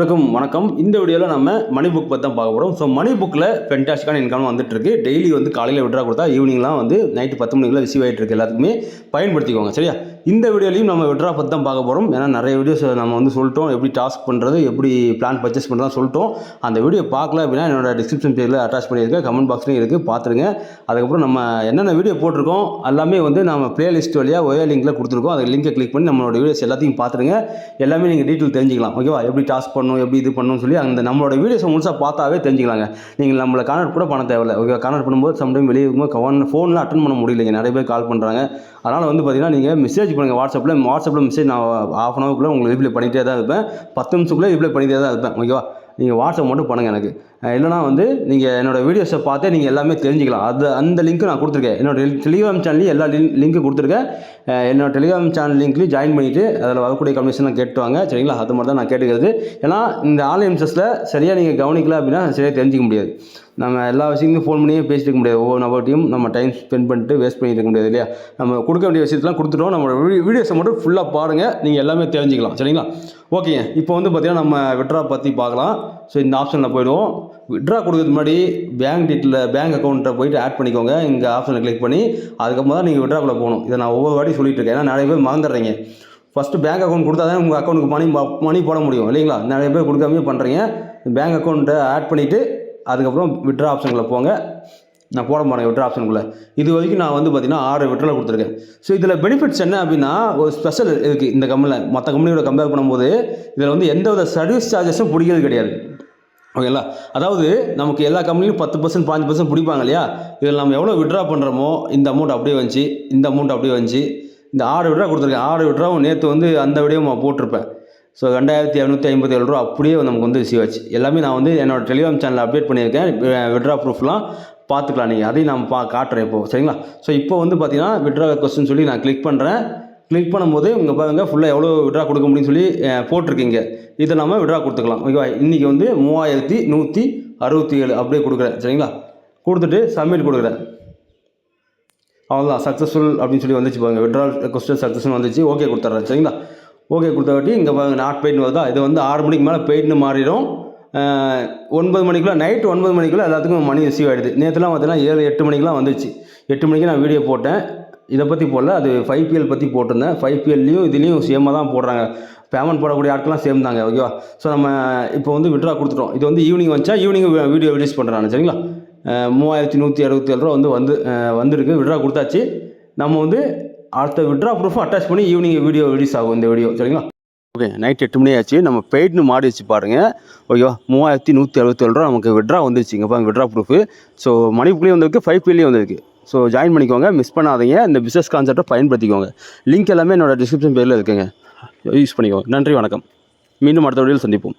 வணக்கம் வணக்கம். இந்த வீடியோவில் நம்ம மணி புக் பற்றி தான் பார்க்க போகிறோம் ஸோ மணி புக்கில் ஃபென்டாஸ்டிக்கான இன்கம் வந்துட்டுருக்கு. டெய்லி வந்து காலையில் விட்ரா கொடுத்தா ஈவினிங்லாம் வந்து நைட்டு பத்து மணிக்குள்ள ரிசீவ் ஆகிட்டு இருக்கு எல்லாத்துக்குமே. பயன்படுத்திக்கோங்க. சரியா? இந்த வீடியோலையும் நம்ம விட்ரா பற்றி தான் பார்க்க போகிறோம் ஏன்னா நிறைய வீடியோஸ் நம்ம வந்து சொல்லிட்டோம். எப்படி டாஸ்க் பண்ணுறது எப்படி பிளான் பர்ச்சேஸ் பண்ணுறதா சொல்லிட்டோம். அந்த வீடியோ பார்க்கல அப்படின்னா என்னோட டிஸ்கிரிப்ஷன் பேஜில் அட்டாச் பண்ணியிருக்கேன். கமெண்ட் பாக்ஸ்லையும் இருக்குது பார்த்துருங்க. அதுக்கப்புறம் நம்ம என்னென்ன வீடியோ போட்டிருக்கோம் எல்லாமே வந்து நம்ம பிளேலிஸ்ட் வழியாக ஒரே லிங்கில் கொடுத்துருக்கோம். அந்த லிங்கை கிளிக் பண்ணி நம்மளோட வீடியோஸ் எல்லாத்தையும் பார்த்துருங்க. எல்லாமே நீங்கள் டீட்டெயில் தெரிஞ்சுக்கலாம். ஓகேவா எப்படி டாஸ்க் பண்ணணும் எப்படி இது பண்ணணும்னு சொல்லி அந்த நம்மளோட வீடியோஸை முழுசாக பார்த்தாவே தெரிஞ்சுக்கலாங்க. நீங்கள் நம்மளை கான்டாக்ட் கூட பண்ண தேவையில்ல. ஓகே கான்டாக்ட் பண்ணும்போது சம்டைம் வெளியே இருக்கும்போது கவன் ஃபோனில் அட்டன் பண்ண முடியலைங்க. நிறைய பேர் கால் பண்ணுறாங்க அதனால் வந்து பார்த்தீங்கன்னா நீங்கள் மெசேஜ் பண்ணுங்கள் வாட்ஸ்அப்பில் வாட்ஸ்அப்பில் மெசேஜ் நான் ஆஃப் அன் ஹவர்க்குள்ளே உங்களுக்கு ரிப்ளை பண்ணிகிட்டே தான் இருப்பேன். பத்து நிமிஷத்துக்குள்ளே ரிப்ளை பண்ணிகிட்டே தான் இருப்பேன். ஓகேவா நீங்கள் வாட்ஸ்அப் மட்டும் பண்ணுங்கள் எனக்கு. இல்லைனா வந்து நீங்கள் என்னோடய வீடியோஸை பார்த்தே நீங்கள் எல்லாமே தெரிஞ்சுக்கலாம். அது அந்த லிங்க்கு நான் கொடுத்துருக்கேன். என்னோட டெலிகிராம் சேனல்லையும் எல்லா லிங்க் கொடுத்துருக்கேன். என்னோடய என்னோட டெலிகிராம் சேனல் லிங்க்லையும் ஜாயின் பண்ணிவிட்டு அதில் வரக்கூடிய கமிஷன்லாம் கேட்டுவாங்க. சரிங்களா? அது மாதிரி தான் நான் கேட்டுக்கிறது. ஏன்னா இந்த ஆன்லைன் பிஸ்னஸில் சரியாக நீங்கள் கவனிக்கல அப்படின்னா சரியாக தெரிஞ்சிக்க முடியாது. நம்ம எல்லா விஷயங்களும் ஃபோன் பண்ணியே பேசிட்டு இருக்க முடியாது. ஒவ்வொரு நபர்ட்டையும் நம்ம டைம் ஸ்பெண்ட் பண்ணிட்டு வேஸ்ட் பண்ணிட்டு இருக்க முடியாது இல்லையா? நம்ம கொடுக்க வேண்டிய விஷயத்தெல்லாம் கொடுத்துட்டோம். நம்மளோட வீடியோஸை மட்டும் ஃபுல்லாக பாருங்கள் நீங்கள் எல்லாமே தெரிஞ்சுக்கலாம். சரிங்களா? ஓகேங்க இப்போ வந்து பார்த்திங்கன்னா நம்ம வெட்ரா பற்றி பார்க்கலாம். ஸோ இந்த ஆப்ஷனில் போயிடுவோம். விட்ரா கொடுக்கறதுக்கு முன்னாடி பேங்க் டீட்டில் பேங்க் அக்கௌண்ட்டை போயிட்டு ஆட் பண்ணிக்கோங்க. இங்கே ஆப்ஷனை கிளிக் பண்ணி அதுக்கப்புறம் தான் நீங்கள் விட்ராக்குள்ளே போகணும். இதை நான் ஒவ்வொரு வாட்டி சொல்லிட்டு இருக்கேன். ஏன்னா நிறைய பேர் மறந்துடுறீங்க. ஃபஸ்ட்டு பேங்க் அக்கௌண்ட் கொடுத்தா தான் உங்கள் அக்கௌண்ட்டுக்கு மணி மணி போட முடியும். இல்லைங்களா? நிறைய பேர் கொடுக்காமே பண்ணுறீங்க பேங்க் அக்கௌண்ட்டை ஆட் பண்ணிவிட்டு அதுக்கப்புறம் விட்ரா ஆப்ஷன்களை போங்க. நான் போட மாட்டேன் விட்ரா ஆப்ஷனுக்குள்ளே இது வரைக்கும் நான் வந்து பார்த்தீங்கன்னா ஆறு விட்ரா கொடுத்துருக்கேன். ஸோ இதில் பெனிஃபிட்ஸ் என்ன அப்படின்னா ஒரு ஸ்பெஷல் இருக்குது இந்த கம்பெனியில் மற்ற கம்பெனியோட கம்பேர் பண்ணும்போது இதில் வந்து எந்த வித சர்வீஸ் சார்ஜஸும் பிடிக்கிறது கிடையாது. ஓகேங்களா அதாவது நமக்கு எல்லா கம்பெனியும் பத்து பர்சன்ட் பாஞ்சு பர்சன்ட் பிடிப்பாங்க இல்லையா? இதில் நம்ம எவ்வளோ விட்ரா பண்ணுறோமோ இந்த அமௌண்ட் அப்படியே வந்துச்சு இந்த அமௌண்ட் அப்படியே வந்துச்சு. இந்த ஆறு விட்ரா கொடுத்துருக்கேன். ஆறு விட்ராவும் நேற்று வந்து அந்த விடையும் நான் போட்டிருப்பேன். ஸோ ரெண்டாயிரத்தி இரநூத்தி ஐம்பத்தி ஏழு ரூபா அப்படியே நமக்கு வந்து ரிசீவ் ஆச்சு. எல்லாமே நான் வந்து என்னோட டெலிகிராம் சேனலில் அப்டேட் பண்ணியிருக்கேன். விட்ரா ப்ரூஃப்லாம் பார்த்துக்கலாம் நீங்கள் அதையும் நான் பா காட்டுறேன் இப்போது சரிங்களா? ஸோ இப்போ வந்து பார்த்தீங்கன்னா விட்ரா கொஸ்டின் சொல்லி நான் கிளிக் பண்ணுறேன் கிளிக் பண்ணும்போது இங்கே பாருங்க ஃபுல்லாக எவ்வளோ விட்ரா கொடுக்க முடியும்னு சொல்லி போட்டிருக்கீங்க. இதை நம்ம விட்ரா கொடுத்துக்கலாம். ஓகேவா? இன்றைக்கி வந்து மூவாயிரத்தி நூற்றி அறுபத்தி ஏழு அப்படியே கொடுக்குறேன். சரிங்களா? கொடுத்துட்டு சப்மிட் கொடுக்குறேன். அவ்வளோதான் சக்ஸஸ்ஃபுல் அப்படின்னு சொல்லி வந்துச்சு பாருங்க. விட்ரால் கொஸ்டின் சக்ஸஸ்ஃபுல் வந்துச்சு. ஓகே கொடுத்துட்றேன். சரிங்களா? ஓகே கொடுத்தாட்டி இங்கே பாருங்க நாட் பெய்ட்னு வருதா? இது வந்து ஆறு மணிக்கு மேலே பெய்ட்னு மாறிடும். ஒன்பது மணிக்குள்ளே நைட்டு ஒன்பது மணிக்குள்ளே எல்லாத்துக்கும் மணி ரிசீவ் ஆகிடுது நேற்றுலாம் பார்த்தீங்கன்னா ஏழு எட்டு மணிக்கெலாம் வந்துச்சு எட்டு மணிக்கு நான் வீடியோ போட்டேன். இதை பற்றி போடல அது ஃபைவ் பிஎல் பற்றி போட்டிருந்தேன். ஃபைவ் பிஎல்லையும் இதுலேயும் சேமாக தான் போடுறாங்க. பேமெண்ட் போடக்கூடிய ஆட்கள்லாம் சேம் தாங்க ஓகேவா ஸோ நம்ம இப்போ வந்து விட்ரா கொடுத்துட்டோம். இது வந்து ஈவினிங் வந்துச்சா? ஈவினிங் வீடியோ ரிலீஸ் பண்ணுறாங்க சரிங்களா? மூவாயிரத்தி நூற்றி அறுபத்தி ஏழு ரூபா வந்து வந்து வந்திருக்கு. விட்ரா கொடுத்தாச்சு. நம்ம வந்து அடுத்த விட்ரா ப்ரூஃபும் அட்டாச் பண்ணி ஈவினிங் வீடியோ ரிலீஸ் ஆகும் இந்த வீடியோ சரிங்களா? ஓகே நைட் எட்டு மணி ஆச்சு. நம்ம பெய்ட்னு மாடி வச்சு பாருங்கள் ஓகேவா மூவாயிரத்தி நூற்றி அறுபத்தேழு ரூபா நமக்கு விட்ரா வந்துருச்சு இங்கே விட்ரா ப்ரூஃபு ஸோ மணிப்புலேயும் வந்திருக்கு ஃபைவ் பிலேயும் வந்திருக்கு. ஸோ ஜாயின் பண்ணிக்கோங்க மிஸ் பண்ணாதீங்க. இந்த பிஸ்னஸ் கான்செப்டை பயன்படுத்திக்கோங்க. லிங்க் எல்லாமே என்னோட டிஸ்கிரிப்ஷன் பேரில் இருக்குங்க. யூஸ் பண்ணிக்கோங்க. நன்றி வணக்கம். மீண்டும் அடுத்த வீடியோவில் சந்திப்போம்.